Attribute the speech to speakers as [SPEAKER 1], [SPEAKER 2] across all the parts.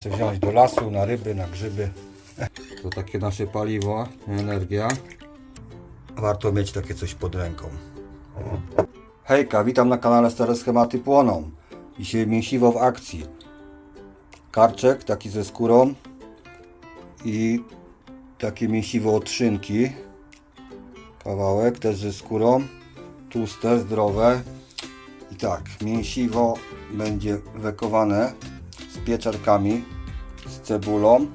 [SPEAKER 1] Chcę wziąć do lasu, na ryby, na grzyby. To takie nasze paliwo, energia. Warto mieć takie coś pod ręką. Hejka, witam na kanale Stare Schematy Płoną. Dzisiaj mięsiwo w akcji. Karczek, taki ze skórą. I takie mięsiwo od szynki. Kawałek też ze skórą. Tłuste, zdrowe. I tak, mięsiwo będzie wekowane pieczarkami, z cebulą.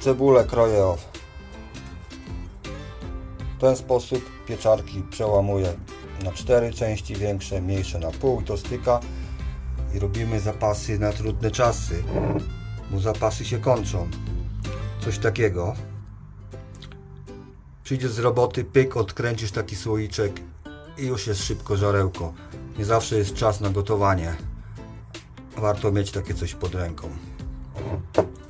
[SPEAKER 1] Cebulę kroję w ten sposób. Pieczarki przełamuję na cztery części, większe, mniejsze na pół i to styka. I robimy zapasy na trudne czasy, bo zapasy się kończą. Coś takiego. Przyjdziesz z roboty, pyk, odkręcisz taki słoiczek i już jest szybko żarełko. Nie zawsze jest czas na gotowanie. Warto mieć takie coś pod ręką.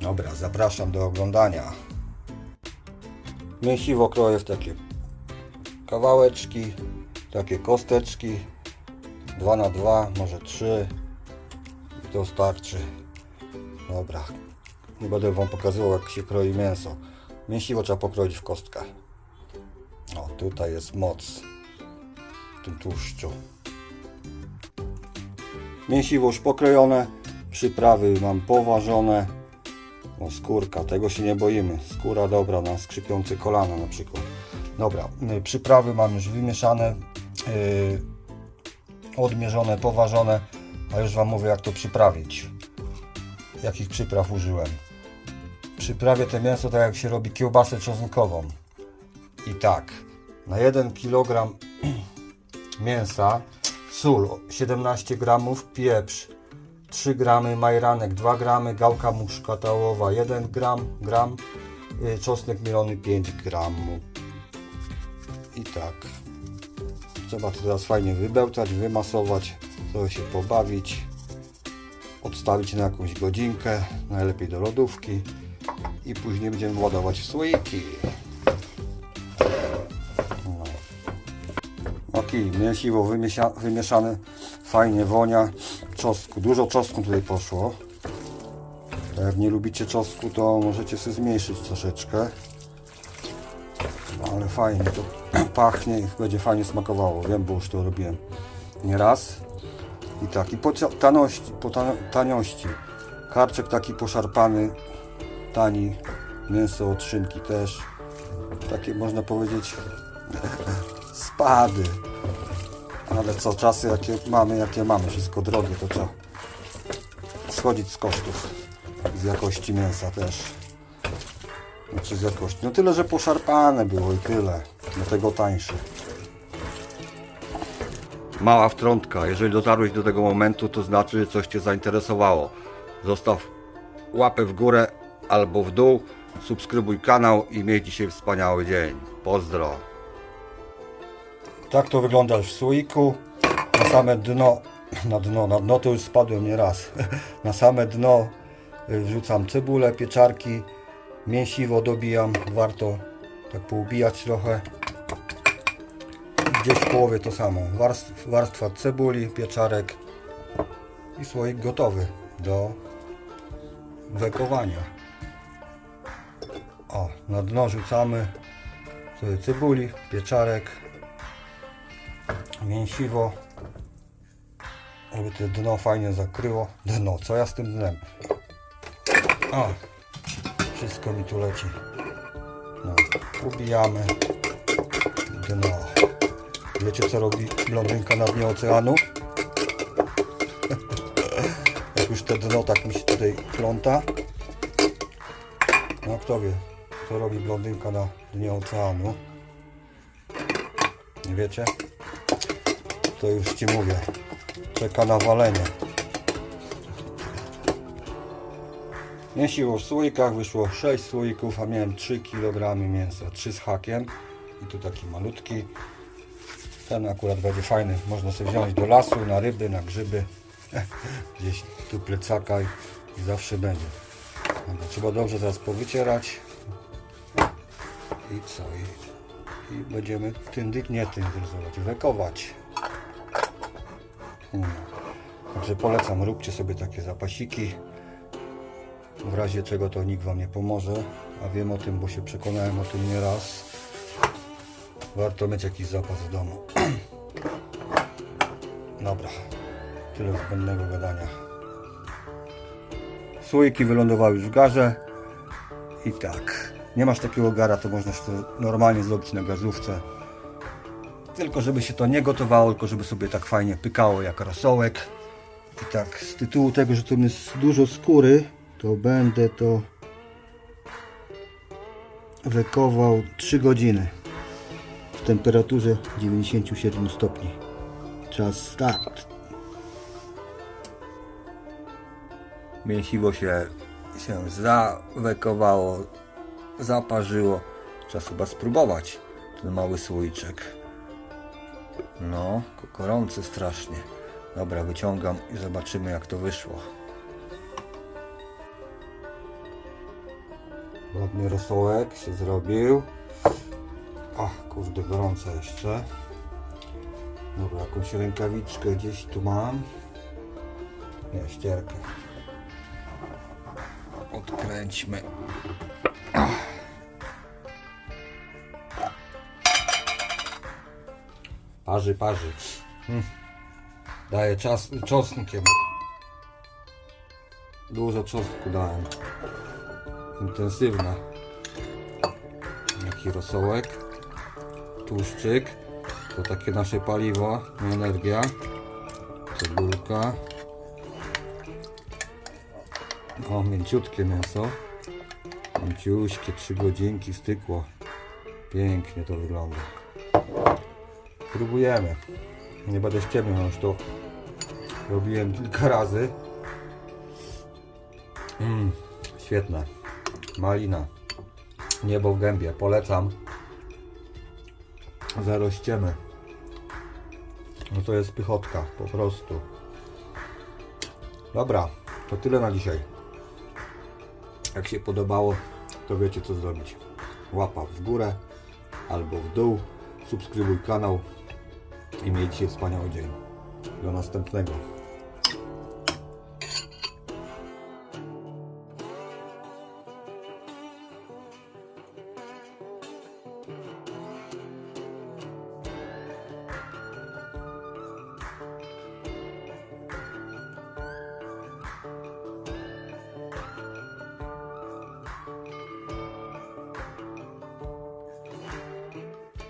[SPEAKER 1] Dobra, zapraszam do oglądania. Mięsiwo kroję w takie kawałeczki, takie kosteczki. 2 na 2, może 3. I to starczy. Dobra. Nie będę Wam pokazywał jak się kroi mięso. Mięsiwo trzeba pokroić w kostkę. O, tutaj jest moc w tym tłuszczu. Mięsiwo już pokrojone, przyprawy mam poważone. Skórka, tego się nie boimy. Skóra dobra na skrzypiące kolana na przykład. Dobra, y, przyprawy mam już wymieszane, yy, odmierzone, poważone, a już Wam mówię jak to przyprawić. Jakich przypraw użyłem. Przyprawię to mięso tak jak się robi kiełbasę czosnkową. I tak, na 1 kg mięsa sól 17 gramów, pieprz 3 gramy, majranek 2 gramy, gałka muszkatałowa 1 gram, gram y, czosnek mielony 5 gramów. I tak. Trzeba to teraz fajnie wybełtać, wymasować, trochę się pobawić, odstawić na jakąś godzinkę, najlepiej do lodówki i później będziemy ładować w słoiki. Ok, mięsiwo wymieszane, fajnie wonia, czosnku, dużo czosnku tutaj poszło. Jak nie lubicie czosnku, to możecie sobie zmniejszyć troszeczkę. Ale fajnie to pachnie i będzie fajnie smakowało. Wiem, bo już to robiłem nieraz. I tak, i po taności, po ta- taniości. Karczek taki poszarpany, tani. Mięso od szynki też. Takie można powiedzieć spady. Ale co, czasy jakie mamy, jakie mamy, wszystko drogie, to trzeba schodzić z kosztów. Z jakości mięsa też. Znaczy z jakości. No tyle, że poszarpane było i tyle. Dlatego tańsze. Mała wtrątka. Jeżeli dotarłeś do tego momentu, to znaczy, że coś Cię zainteresowało. Zostaw łapę w górę albo w dół. Subskrybuj kanał i miej dzisiaj wspaniały dzień. Pozdro. Tak to wygląda w słoiku. Na same dno, na dno, na dno to już spadłem nie raz. Na same dno y, wrzucam cebulę, pieczarki, mięsiwo dobijam. Warto tak poubijać trochę. Gdzieś w połowie to samo. Warstw, warstwa cebuli, pieczarek i słoik gotowy do wekowania. O, na dno rzucamy sobie cebuli, pieczarek, mięsiwo, żeby to dno fajnie zakryło. Dno, co ja z tym dnem? O, wszystko mi tu leci. No, ubijamy dno. Wiecie co robi blondynka na dnie oceanu? Jak już te dno tak mi się tutaj pląta. No kto wie, co robi blondynka na dnie oceanu? Nie wiecie? To już Ci mówię. Czeka na walenie. Mięsiło w słoikach, wyszło 6 słoików, a miałem 3 kg mięsa, 3 z hakiem. I tu taki malutki. Ten akurat będzie fajny, można sobie wziąć do lasu, na ryby, na grzyby. Gdzieś tu plecaka i, i zawsze będzie. Dobra, trzeba dobrze teraz powycierać. I co? I, i będziemy tyndyk, nie tyndyzować, wekować. Także polecam, róbcie sobie takie zapasiki. W razie czego to nikt Wam nie pomoże, a wiem o tym, bo się przekonałem o tym nieraz. Warto mieć jakiś zapas w domu. Dobra, tyle zbędnego gadania. Słoiki wylądowały już w garze. I tak, nie masz takiego gara, to można normalnie zrobić na gazówce. Tylko żeby się to nie gotowało, tylko żeby sobie tak fajnie pykało jak rosołek. I tak, z tytułu tego, że tu jest dużo skóry, to będę to wekował 3 godziny w temperaturze 97 stopni. Czas start. Mięsiwo się, się zawekowało, zaparzyło. Czas chyba spróbować ten mały słoiczek. No, gorący strasznie. Dobra, wyciągam i zobaczymy jak to wyszło. Ładny rosołek się zrobił. Ach, kurde, gorące jeszcze. Dobra, jakąś rękawiczkę gdzieś tu mam. Nie, ścierkę. Odkręćmy. Parzy, parzy. Hmm. Daję czas, czosnkiem. Dużo czosnku dałem. Intensywne. Jaki rosołek. Tłuszczyk. To takie nasze paliwo, energia. Cebulka. O, mięciutkie mięso. Mięciuśkie, 3 godzinki stykło. Pięknie to wygląda. Próbujemy. Nie będę ściemniał, już to robiłem kilka razy. Mm, świetne. Malina. Niebo w gębie. Polecam. Zero ściemy. No to jest pychotka, po prostu. Dobra, to tyle na dzisiaj. Jak się podobało, to wiecie co zrobić. Łapa w górę albo w dół. Subskrybuj kanał i miejcie wspaniały dzień. Do następnego.